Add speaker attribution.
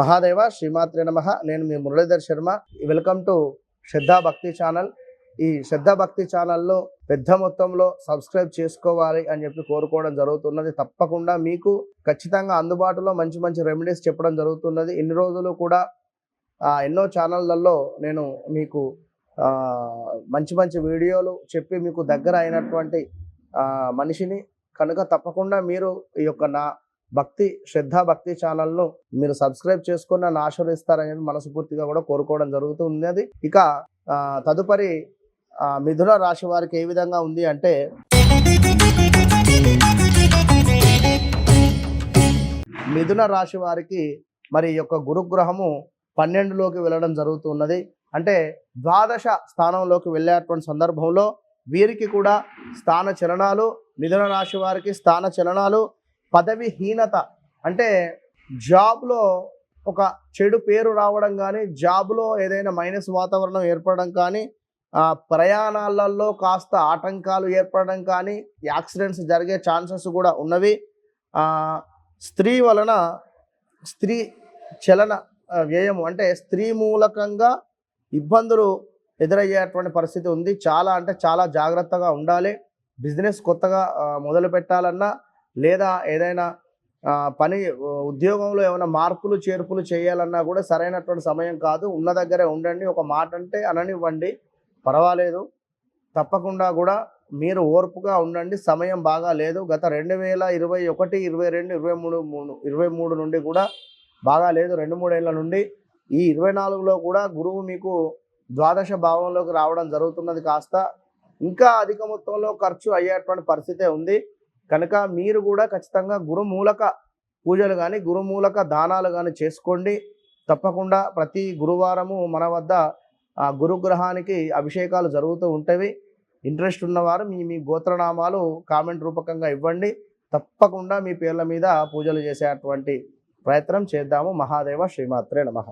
Speaker 1: మహాదేవ శ్రీమాత్రే నమ. నేను మీ Muralidhar Sharma. Welcome to Shraddha Bhakti channel. ఈ శ్రద్ధా భక్తి ఛానల్లో పెద్ద మొత్తంలో సబ్స్క్రైబ్ చేసుకోవాలి అని చెప్పి కోరుకోవడం జరుగుతున్నది. తప్పకుండా మీకు ఖచ్చితంగా అందుబాటులో మంచి మంచి రెమెడీస్ చెప్పడం జరుగుతున్నది. ఇన్ని రోజులు కూడా ఎన్నో ఛానళ్ళల్లో నేను మీకు మంచి మంచి వీడియోలు చెప్పి మీకు దగ్గర అయినటువంటి మనిషిని కనుక తప్పకుండా మీరు ఈ యొక్క నా భక్తి శ్రద్ధా భక్తి ఛానల్ను మీరు సబ్స్క్రైబ్ చేసుకుని నన్ను ఆశీర్వదిస్తారని మనస్ఫూర్తిగా కూడా కోరుకోవడం జరుగుతున్నది ఇక తదుపరి మిథున రాశి వారికి ఏ విధంగా ఉంది అంటే మిథున రాశి వారికి మరి యొక్క గురుగ్రహము పన్నెండులోకి వెళ్ళడం జరుగుతున్నది అంటే ద్వాదశ స్థానంలోకి వెళ్ళేటువంటి సందర్భంలో వీరికి కూడా స్థాన చలనాలు మిథున రాశి వారికి స్థాన చలనాలు పదవిహీనత. అంటే జాబ్లో ఒక చెడు పేరు రావడం కానీ జాబ్లో ఏదైనా మైనస్ వాతావరణం ఏర్పడడం కానీ ప్రయాణాలలో కాస్త ఆటంకాలు ఏర్పడడం కానీ యాక్సిడెంట్స్ జరిగే ఛాన్సెస్ కూడా ఉన్నవి. స్త్రీ వలన స్త్రీ చలన వ్యయం వ్యయము అంటే స్త్రీ మూలకంగా ఇబ్బందులు ఎదురయ్యేటువంటి పరిస్థితి ఉంది. చాలా అంటే చాలా జాగ్రత్తగా ఉండాలి. బిజినెస్ కొత్తగా మొదలు పెట్టాలన్నా లేదా ఏదైనా పని ఉద్యోగంలో ఏమైనా మార్పులు చేర్పులు చేయాలన్నా కూడా సరైనటువంటి సమయం కాదు. ఉన్న దగ్గరే ఉండండి. ఒక మాట అంటే అననివ్వండి. పర్వాలేదు. తప్పకుండా కూడా మీరు ఓర్పుగా ఉండండి. సమయం బాగా లేదు. గత రెండు వేల ఇరవై ఒకటి ఇరవై రెండు ఇరవై మూడు మూడు ఇరవై మూడు నుండి కూడా బాగా లేదు. రెండు మూడేళ్ళ నుండి ఈ ఇరవై నాలుగులో కూడా గురువు మీకు ద్వాదశ భావంలోకి రావడం జరుగుతున్నది కాస్త. ఇంకా అధిక మొత్తంలో ఖర్చు అయ్యేటువంటి పరిస్థితే ఉంది. కనుక మీరు కూడా ఖచ్చితంగా గురుమూలక పూజలు కానీ గురుమూలక దానాలు కానీ చేసుకోండి. తప్పకుండా ప్రతి గురువారము మన వద్ద ఆ గురుగ్రహానికి అభిషేకాలు జరుగుతూ ఉంటవి. ఇంట్రెస్ట్ ఉన్నవారు మీ మీ గోత్రనామాలు కామెంట్ రూపకంగా ఇవ్వండి. తప్పకుండా మీ పేర్ల మీద పూజలు చేసేటువంటి ప్రయత్నం చేద్దాము. మహాదేవ శ్రీమాత్రే నమః.